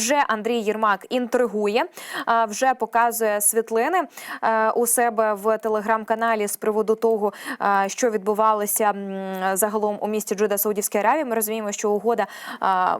вже Андрій Єрмак інтригує, вже показує світлини у себе в телеграм-каналі з приводу того, що відбувалося загалом у місті Джуда Саудівської Аравії. Ми розуміємо, що угода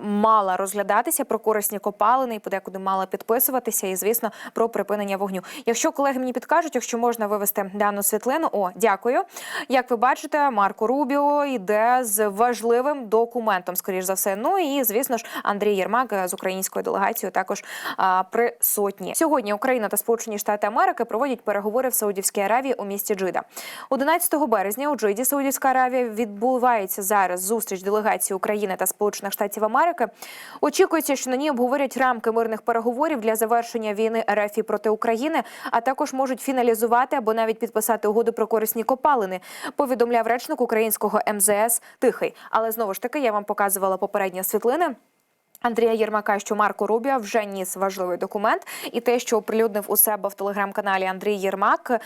мала розглядатися про корисні копалини і подекуди мала підписуватися, і звісно про припинення вогню. Якщо колеги мені підкажуть, якщо можна вивести дану світлину, о дякую. Як ви бачите, Марко Рубіо йде з важливим документом, скоріш за все. Ну і звісно ж, Андрій Єрмак з українською делегацією також а, присутні. Сьогодні Україна та Сполучені Штати Америки проводять переговори в Саудівській Аравії у місті Джида. 11 березня у Джиді Саудівська Аравія відбувається зараз зустріч делегації України та Сполучених Штатів Америки. Очікується, що на ній обговорять рамки мирних переговорів для завершення війни РФ проти України, а також можуть фіналізувати або навіть підписати угоду про корисні копалини. Повідомляв речник українського МЗС Тихий. Але знову ж таки я вам показувала попередні світлини. Андрія Єрмака, що Марко Рубіо вже ніс важливий документ, і те, що оприлюднив у себе в телеграм-каналі Андрій Єрмак, е,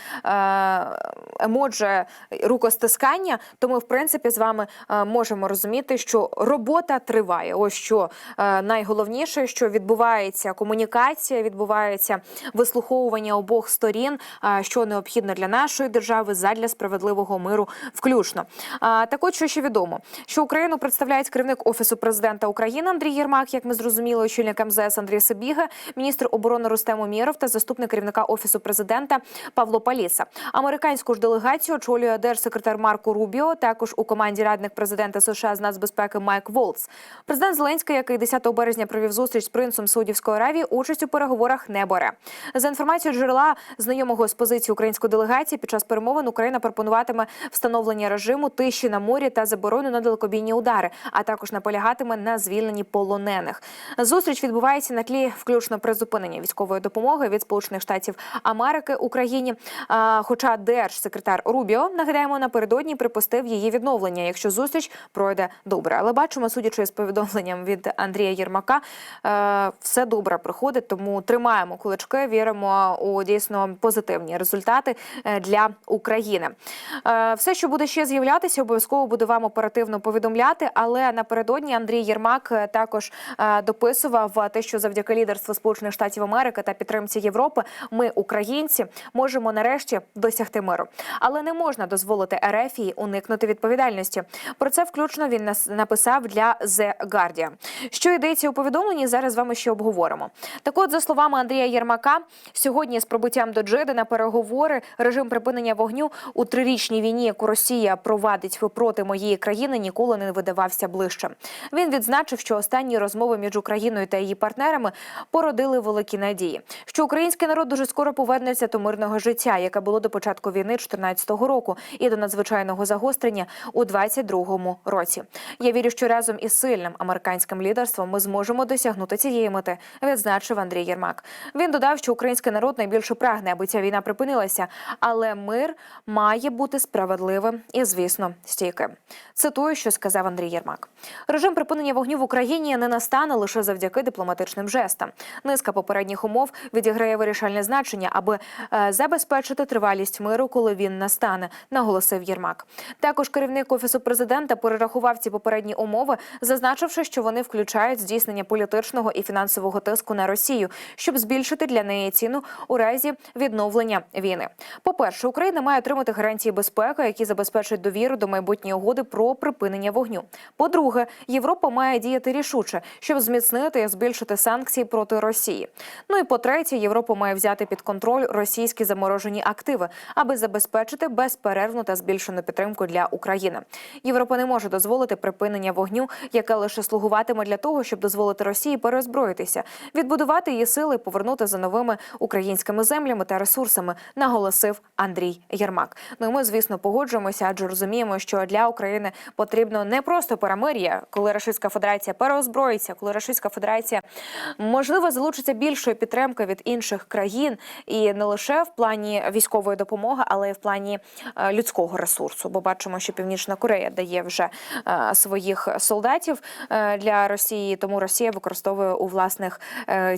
емоджі рукостискання. То ми, в принципі, з вами е, можемо розуміти, що робота триває. Ось що е, найголовніше, що відбувається комунікація, відбувається вислуховування обох сторін, що необхідно для нашої держави задля справедливого миру, включно. Так, от що ще відомо, що Україну представляє керівник офісу президента України Андрій Єрмак, як ми зрозуміли, очільник МЗС Андрій Сибіга, міністр оборони Рустем Умєров та заступник керівника офісу президента Павло Паліса. Американську ж делегацію очолює держсекретар Марко Рубіо. Також у команді радник президента США з нацбезпеки Майк Волц. Президент Зеленський, який 10 березня провів зустріч з принцем Саудівської Аравії, участь у переговорах не бере. За інформацією джерела знайомого з позиції української делегації, під час перемовин Україна пропонуватиме встановлення режиму тиші на морі та заборону на далекобійні удари, а також наполягатиме на звільненні полонених. Зустріч відбувається на тлі включно призупинення військової допомоги від Сполучених Штатів Америки Україні. Хоча держсекретар Рубіо нагадаємо напередодні припустив її відновлення, якщо зустріч пройде добре. Але бачимо, судячи з повідомленням від Андрія Єрмака, е, все добре проходить. Тому тримаємо кулачки, віримо у дійсно позитивні результати е, для України. Е, Все, що буде ще з'являтися, обов'язково буду вам оперативно повідомляти. Але напередодні Андрій Єрмак також дописував е, те, що завдяки лідерству Сполучених Штатів Америки та підтримці Європи, ми, українці, можемо нарешті досягти миру. Але не можна дозволити Ерефії уникнути відповідальності. Про це включно він написав для The Guardian. Що йдеться у повідомленні, зараз з вами ще обговоримо. Так от, за словами Андрія Єрмака, сьогодні з прибуттям до Джиди переговори режим припинення вогню у трирічній війні, яку Росія провадить проти моєї країни, ніколи не видавався ближче. Він відзначив, що останні розмови між Україною та її партнерами породили великі надії, що український народ дуже скоро повернеться до мирного життя, яке було до початку війни 2014 року, і до надзвичайного загострення у 2022 році. Я вірю, що разом із сильним американським лідерством ми зможемо досягнути цієї мети, відзначив Андрій Єрмак. Він додав, що український народ найбільше прагне, аби ця війна припинилася, але мир має бути справедливим і, звісно, стійким. Цитую, що сказав Андрій Єрмак. Режим припинення вогню в Україні не настане лише завдяки дипломатичним жестам. Низка попередніх умов відіграє вирішальне значення, аби е, забезпечити тривалість миру, коли він настане, наголосив Єрмак. Також керівник офісу президента перерахував ці попередні умови, зазначивши, що вони включають здійснення політичного і фінансового тиску на Росію, щоб збільшити для неї ціну у разі відновлення війни. По перше, Україна має отримати гарантії безпеки, які забезпечать довіру до майбутньої угоди про припинення вогню. По-друге, Європа має діяти рішуче, щоб зміцнити і збільшити санкції проти Росії. Ну і по третє, Європа має взяти під контроль російські заморожені активи, аби забезпечити безперервну та збільшену підтримку для України. Європа не може дозволити припинення вогню, яке лише слугуватиме для того, щоб дозволити Росії перезброїтися, відбудувати її сили, повернути за новими українськими землями та ресурсами, наголосив Андрій Єрмак. Ну і ми, звісно, погоджуємося, адже розуміємо, що для України потрібно не просто перемир'я, коли Російська Федерація переозброїться, коли Російська Федерація можливо залучиться більшої підтримки від інших країн, і не лише в плані військової допомоги, але й в плані е, людського ресурсу. Бо бачимо, що Північна Корея дає вже е, своїх солдатів е, для Росії, тому Росія використовує у власних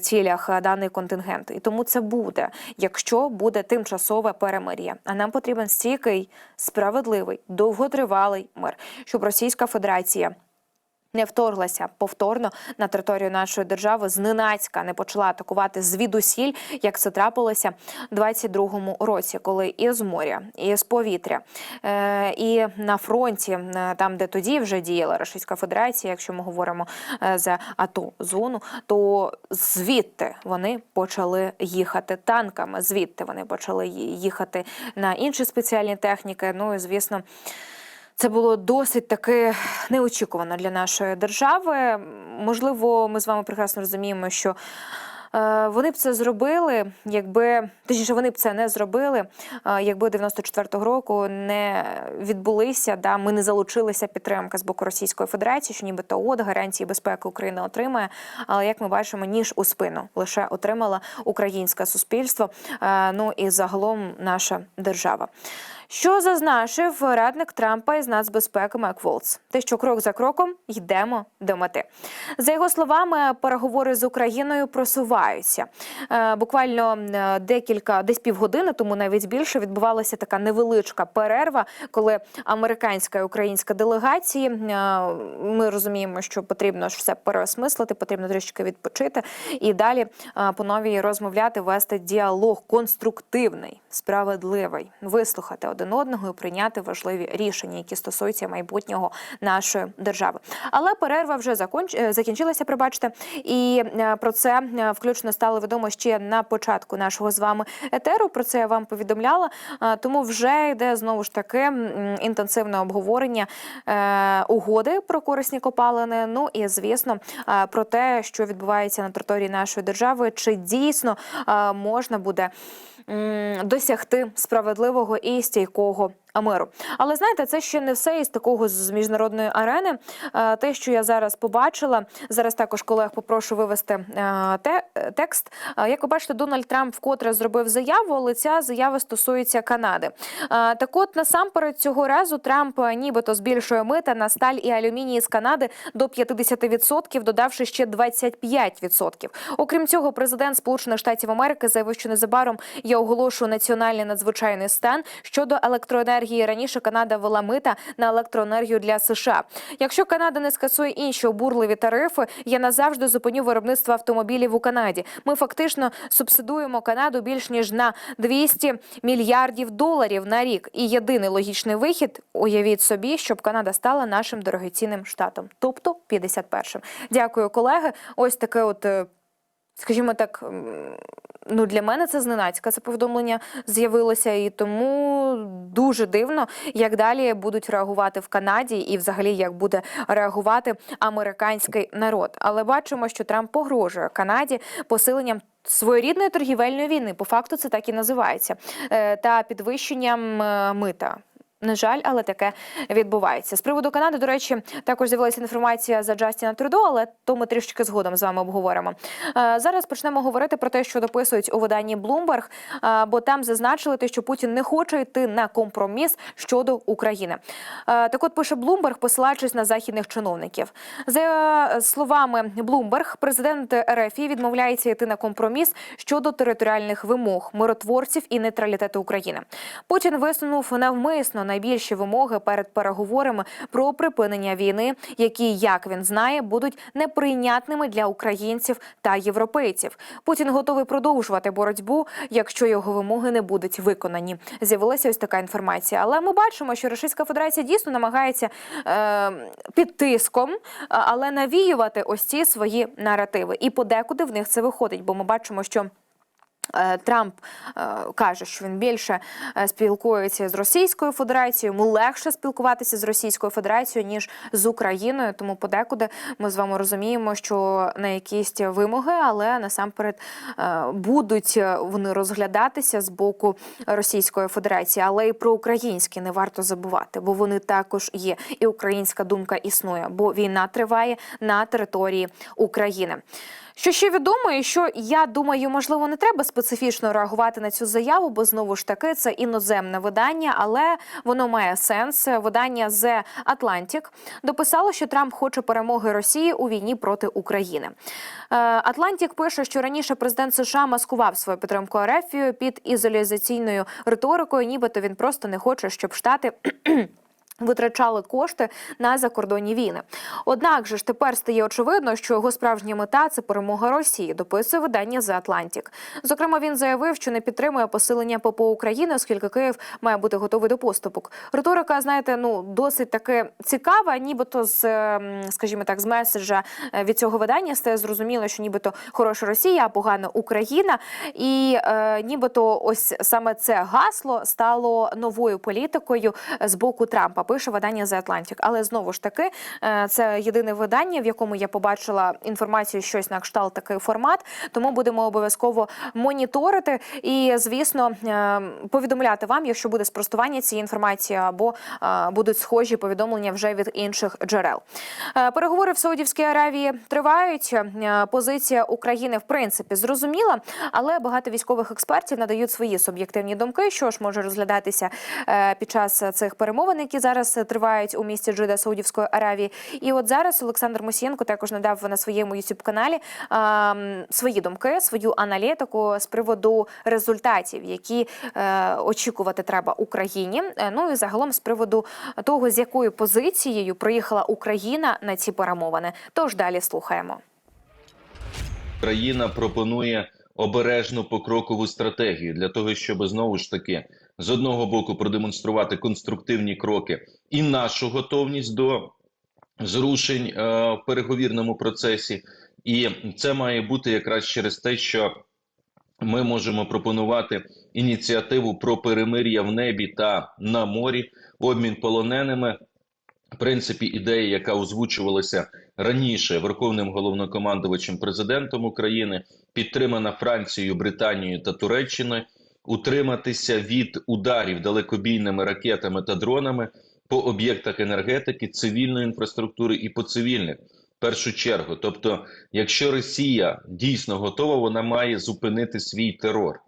цілях даний контингент. І тому це буде, якщо буде тимчасове перемир'я. А нам потрібен стійкий, справедливий, довготривалий мир, щоб Російська Федерація Не вторглася повторно на територію нашої держави зненацька, не почала атакувати звідусіль, як це трапилося у 22-му році, коли і з моря, і з повітря, е, і на фронті, е, там де тоді вже діяла Російська Федерація, якщо ми говоримо е, за АТО зону, то звідти вони почали їхати танками. Звідти вони почали їхати на інші спеціальні техніки. Ну і звісно. Це було досить таки неочікувано для нашої держави. Можливо, ми з вами прекрасно розуміємо, що вони б це зробили, якби точніше, вони б це не зробили, е, якби 94-го року не відбулися. Да, ми не залучилися підтримка з боку Російської Федерації, що нібито от гарантії безпеки Україна отримає. Але як ми бачимо, ніж у спину лише отримала українське суспільство. е, Ну і загалом наша держава. Що зазначив радник Трампа із нацбезпеки Мек Волц? Те, що крок за кроком йдемо до мети. За його словами, переговори з Україною просуваються. Е, Буквально е, декілька, десь півгодини, тому навіть більше відбувалася така невеличка перерва, коли американська і українська делегації е, ми розуміємо, що потрібно ж все переосмислити, потрібно трішки відпочити і далі по новій розмовляти, вести діалог конструктивний, справедливий, вислухати один одного і прийняти важливі рішення, які стосуються майбутнього нашої держави. Але перерва вже закінчилася, пробачте, і про це е, включно стало відомо ще на початку нашого з вами етеру. Про це я вам повідомляла. Тому вже йде знову ж таки інтенсивне обговорення е, угоди про корисні копалини. Ну і звісно про те, що відбувається на території нашої держави, чи дійсно можна буде досягти справедливого і стійкого миру. Але знаєте, це ще не все із такого з міжнародної арени. Е, Те, що я зараз побачила, зараз також колег попрошу вивести е, е, текст. Як ви бачите, Дональд Трамп вкотре зробив заяву, але ця заява стосується Канади. Так от насамперед цього разу Трамп нібито збільшує мита на сталь і алюміній з Канади до 50%, додавши ще 25%. Окрім цього, президент Сполучених Штатів Америки заявив, що незабаром оголошую національний надзвичайний стан щодо електроенергії. Раніше Канада вела мита на електроенергію для США. Якщо Канада не скасує інші обурливі тарифи, я назавжди зупиню виробництво автомобілів у Канаді. Ми фактично субсидуємо Канаду більш ніж на 200 мільярдів доларів на рік. І єдиний логічний вихід уявіть собі, щоб Канада стала нашим дорогоцінним штатом, тобто 51-м. Дякую, колеги. Ось таке, от. Скажімо так, ну для мене це зненацька це повідомлення з'явилося, і тому дуже дивно, як далі будуть реагувати в Канаді, і взагалі як буде реагувати американський народ. Але бачимо, що Трамп погрожує Канаді посиленням. Своєрідної торгівельної війни, по факту це так і називається, е, та підвищенням е, мита. На жаль, але таке відбувається. З приводу Канади, до речі, також з'явилася інформація за Джастіна Трюдо, але то ми трішки згодом з вами обговоримо. Е, Зараз почнемо говорити про те, що дописують у виданні Bloomberg, е, бо там зазначили те, що Путін не хоче йти на компроміс щодо України. Е, Так от пише Bloomberg, посилаючись на західних чиновників. За словами Bloomberg, президент РФ відмовляється йти на компроміс щодо територіальних вимог миротворців і нейтралітету України. Путін висунув навмисно найбільші вимоги перед переговорами про припинення війни, які, як він знає, будуть неприйнятними для українців та європейців. Путін готовий продовжувати боротьбу, якщо його вимоги не будуть виконані. З'явилася ось така інформація. Але ми бачимо, що Російська Федерація дійсно намагається е, під тиском, але навіювати ось ці свої наративи. І подекуди в них це виходить, бо ми бачимо, що. Е, Трамп е, каже, що він більше е, спілкується з Російською Федерацією. Йому легше спілкуватися з Російською Федерацією ніж з Україною. Тому подекуди ми з вами розуміємо, що на якісь вимоги, але насамперед будуть вони розглядатися з боку Російської Федерації, але і про українські не варто забувати, бо вони також є. І українська думка існує, бо війна триває на території України. Що ще відомо, і що я думаю, можливо, не треба специфічно реагувати на цю заяву, бо знову ж таки це іноземне видання, але воно має сенс. Видання The Atlantic дописало, що Трамп хоче перемоги Росії у війні проти України. Атлантік пише, що раніше президент США маскував свою підтримку РФ під ізоляційною риторикою, нібито він просто не хоче, щоб штати. Витрачали кошти на закордонні війни. Однак же ж тепер стає очевидно, що його справжня мета це перемога Росії. Дописує видання The Atlantic. Зокрема, він заявив, що не підтримує посилення ППО України, оскільки Київ має бути готовий до поступок. Риторика, знаєте, ну досить таки цікава, нібито з, ем, скажімо так, з меседжа е, від цього видання стає зрозуміло, що нібито хороша Росія, а погана Україна, і е, нібито ось саме це гасло стало новою політикою з боку Трампа. Пише видання The Atlantic. Але знову ж таки, е, це єдине видання, в якому я побачила інформацію, щось на кшталт такий формат. Тому будемо обов'язково моніторити і, звісно, е, повідомляти вам, якщо буде спростування цієї інформації, або е, будуть схожі повідомлення вже від інших джерел. Переговори в Саудівській Аравії тривають. Позиція України в принципі зрозуміла, але багато військових експертів надають свої суб'єктивні думки, що ж може розглядатися під час цих перемовин, які зараз тривають у місті Джида Саудівської Аравії. І от зараз Олександр Мусієнко також надав на своєму youtube каналі свої думки, свою аналітику з приводу результатів, які е, очікувати треба Україні. Е, Ну і загалом з приводу того, з якою позицією приїхала Україна на ці перемовини. Тож далі слухаємо. країна пропонує обережну покрокову стратегію для того, щоб знову ж таки з одного боку продемонструвати конструктивні кроки і нашу готовність до зрушень е, в переговірному процесі, і це має бути якраз через те, що ми можемо пропонувати ініціативу про перемир'я в небі та на морі, обмін полоненими. Принципі, ідея, яка озвучувалася раніше Верховним головнокомандувачем президентом України, підтримана Францією, Британією та Туреччиною, утриматися від ударів далекобійними ракетами та дронами по об'єктах енергетики, цивільної інфраструктури і по цивільних. Першу чергу, тобто, якщо Росія дійсно готова, вона має зупинити свій терор.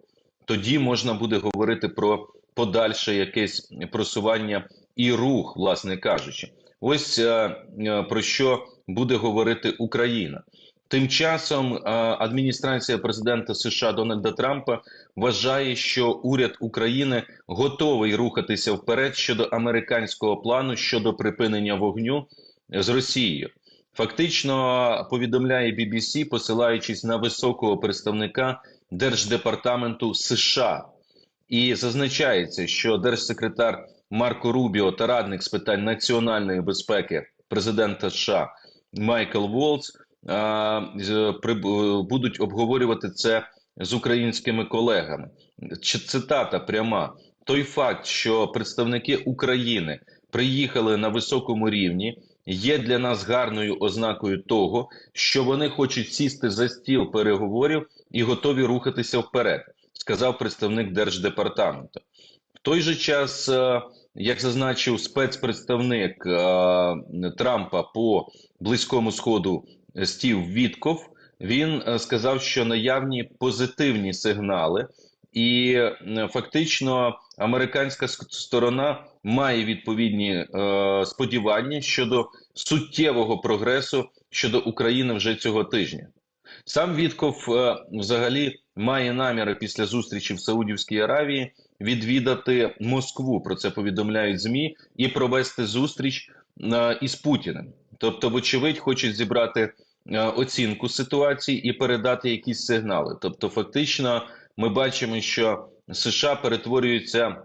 Тоді можна буде говорити про подальше якесь просування і рух, власне кажучи. Ось е, е, про що буде говорити Україна. Тим часом е, адміністрація президента США Дональда Трампа вважає, що уряд України готовий рухатися вперед щодо американського плану щодо припинення вогню з Росією. Фактично повідомляє BBC, посилаючись на високого представника Держдепартаменту США, і зазначається, що держсекретар Марко Рубіо та радник з питань національної безпеки президента США Майкл Волц будуть обговорювати це з українськими колегами. Чи цитата пряма: той факт, що представники України приїхали на високому рівні, є для нас гарною ознакою того, що вони хочуть сісти за стіл переговорів і готові рухатися вперед, сказав представник держдепартаменту. В той же час, е, як зазначив спецпредставник е, Трампа по близькому сходу Стів Вітков, він е, сказав, що наявні позитивні сигнали, і е, фактично американська сторона має відповідні сподівання щодо суттєвого прогресу щодо України вже цього тижня. Сам Вітков взагалі має наміри після зустрічі в Саудівській Аравії відвідати Москву. Про це повідомляють змі і провести зустріч е, із Путіним. Тобто, вочевидь, хочуть зібрати е, оцінку ситуації і передати якісь сигнали. Тобто, фактично, ми бачимо, що США перетворюються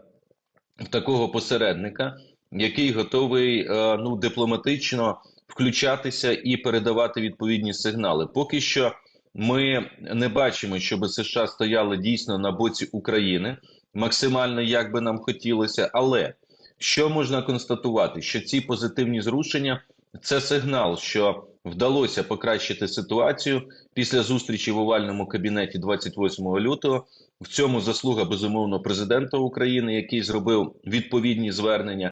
в такого посередника, який готовий е, ну дипломатично включатися і передавати відповідні сигнали. Поки що ми не бачимо, щоб США стояли дійсно на боці України максимально як би нам хотілося. Але що можна констатувати, що ці позитивні зрушення це сигнал, що вдалося покращити ситуацію після зустрічі в овальному кабінеті 28 лютого. В цьому заслуга безумовно президента України, який зробив відповідні звернення.